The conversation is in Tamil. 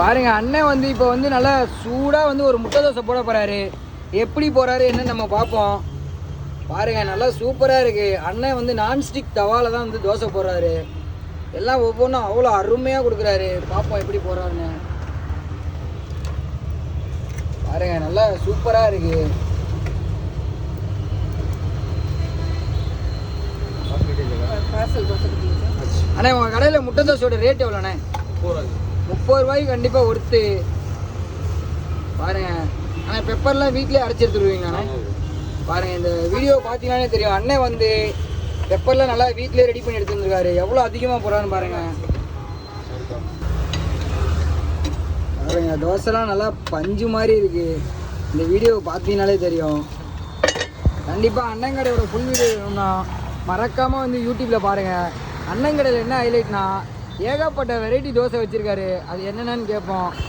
பாருங்க அண்ணன் வந்து இப்போ வந்து நல்லா சூடாக வந்து ஒரு முட்டை தோசை போட போறாரு. எப்படி போறாரு என்னன்னு நம்ம பார்ப்போம். பாருங்க நல்லா சூப்பராக இருக்கு. அண்ணன் வந்து நான்ஸ்டிக் தவால தான் வந்து தோசை போடுறாரு. எல்லாம் ஒவ்வொன்றும் அவ்வளோ அருமையாக கொடுக்குறாரு. பார்ப்போம் எப்படி போறாருன்னு பாருங்க நல்லா சூப்பராக இருக்கு. அண்ணே உங்கள் கடையில் முட்டை தோசையோட ரேட் எவ்வளோண்ணே முப்பது ரூபாய்க்கு கண்டிப்பாக ஒருத்து. பாருங்க. ஆனால் பெப்பர்லாம் வீட்டிலே அரைச்சி எடுத்துருவீங்கண்ணே பாருங்க இந்த வீடியோ பார்த்தீங்கன்னாலே தெரியும். அண்ணன் வந்து பெப்பர்லாம் நல்லா வீட்டிலே ரெடி பண்ணி எடுத்து வந்திருக்காரு. எவ்வளோ அதிகமாக போடுறான்னு பாருங்க. பாருங்க தோசைலாம் நல்லா பஞ்சு மாதிரி இருக்கு. இந்த வீடியோ பார்த்தீங்கனாலே தெரியும். கண்டிப்பாக அண்ணன் கடையோட ஃபுல் வீடியோ வேணும்னா மறக்காமல் வந்து யூடியூப்பில் பாருங்கள் அண்ணன் கடையில் என்ன ஹைலைட்னா ஏகப்பட்ட வெரைட்டி தோசை வச்சுருக்காரு. அது என்னென்னு கேட்போம்.